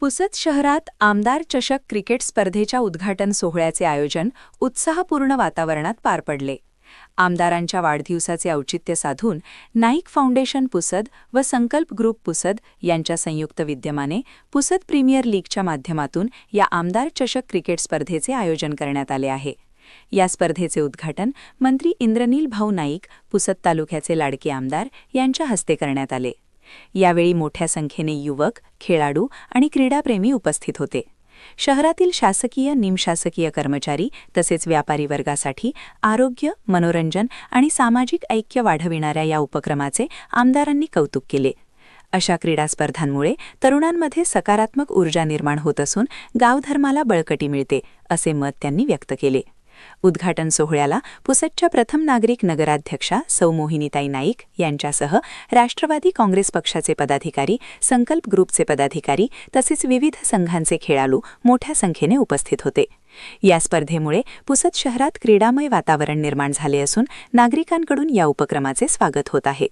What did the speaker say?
पुसद शहरात आमदार चषक क्रिकेट स्पर्धेच्या उद्घाटन सोहळ्याचे आयोजन उत्साहपूर्ण वातावरणात पार पडले. आमदारांच्या वाढदिवसाचे औचित्य साधून नाईक फाउंडेशन पुसद व संकल्प ग्रुप पुसद यांच्या संयुक्त विद्यमाने पुसद प्रीमियर लीगच्या माध्यमातून या आमदार चषक क्रिकेट स्पर्धेचे आयोजन करण्यात आले आहे. या स्पर्धेचे उद्घाटन मंत्री इंद्रनील भाऊ नाईक पुसद तालुक्याचे लाडके आमदार यांच्या हस्ते करण्यात आले. यावेळी मोठ्या संख्येने युवक खेळाडू आणि क्रीडाप्रेमी उपस्थित होते. शहरातील शासकीय निमशासकीय कर्मचारी तसेच व्यापारी वर्गासाठी आरोग्य मनोरंजन आणि सामाजिक ऐक्य वाढविणाऱ्या या उपक्रमाचे आमदारांनी कौतुक केले. अशा क्रीडा स्पर्धांमुळे तरुणांमध्ये सकारात्मक ऊर्जा निर्माण होत असून गावधर्माला बळकटी मिळते असे मत त्यांनी व्यक्त केले. उद्घाटन सोहळ्याला पुसदच्या प्रथम नागरिक नगराध्यक्षा सौ मोहिनीताई नाईक यांच्यासह राष्ट्रवादी काँग्रेस पक्षाचे पदाधिकारी संकल्प ग्रुपचे पदाधिकारी तसेच विविध संघांचे खेळाडू मोठ्या संख्येने उपस्थित होते. या स्पर्धेमुळे पुसद शहरात क्रीडामय वातावरण निर्माण झाले असून नागरिकांकडून या उपक्रमाचे स्वागत होत आहे.